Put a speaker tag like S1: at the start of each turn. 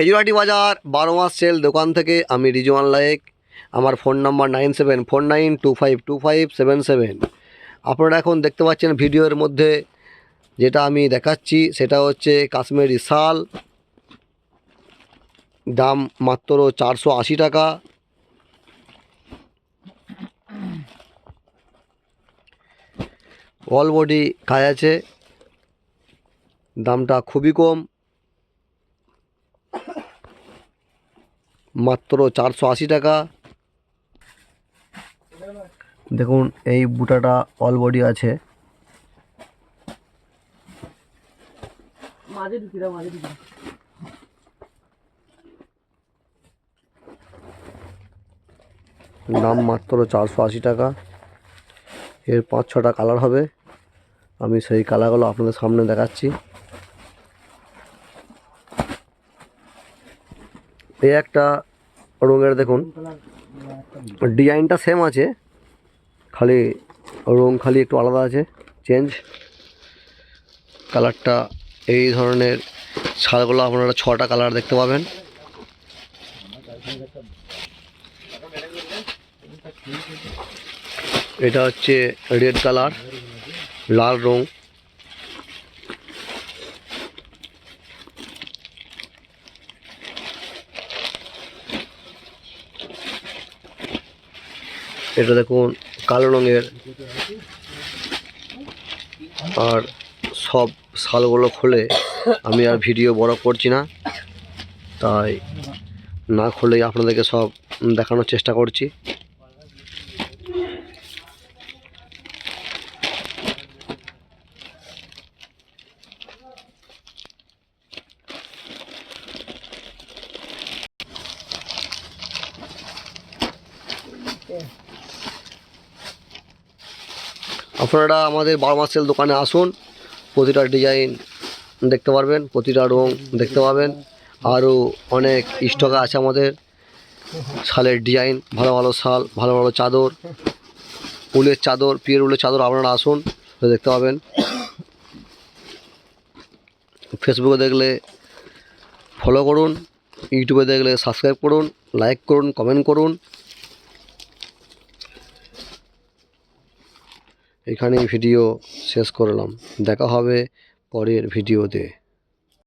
S1: খেজুরাটি বাজার, বারো মাস সেল দোকান থেকে আমি রিজওয়ান লায়েক। আমার phone number nine seven four nine two five two five seven seven আপনারা এখন দেখতে পাচ্ছেন ভিডিওর মধ্যে যেটা আমি দেখাচ্ছি, সেটা হচ্ছে কাশ্মীরি শাল দাম মাত্র চারশো আশি টাকা। অল বডি কাজ আছে। দামটা খুবই কম। মাত্র চারশো আশি টাকা। দেখুন এই বুটাটা অল বডি আছে। দাম মাত্র চারশো আশি টাকা। এর পাঁচ ছটা কালার হবে। আমি সেই কালারগুলো আপনাদের সামনে দেখাচ্ছি। এই একটা রঙের দেখুন। ডিজাইনটা সেম আছে। খালি রং খালি একটু আলাদা আছে। চেঞ্জ কালারটা এই ধরনের শালগুলো আপনারা ছটা কালার দেখতে পাবেন। এটা হচ্ছে রেড কালার লাল রং এটা দেখুন, কালো রঙের। আর সব শালগুলো খুলে আমি আর ভিডিও বড় করছি না। তাই না খুলেই আপনাদেরকে সব দেখানোর চেষ্টা করছি। আপনারা আমাদের বারো মাসের দোকানে আসুন, প্রতিটা ডিজাইন দেখতে পারবেন, প্রতিটা রং দেখতে পাবেন, আরও অনেক স্টক আছে আমাদের। শালের ডিজাইন ভালো ভালো শাল, ভালো ভালো চাদর, উলের চাদর পিয়ের উলের চাদর আপনারা আসুন, দেখতে পাবেন। ফেসবুকে দেখলে ফলো করুন ইউটিউবে দেখলে সাবস্ক্রাইব করুন লাইক করুন কমেন্ট করুন। এখানেই ভিডিও শেষ করলাম। দেখা হবে পরের ভিডিওতে।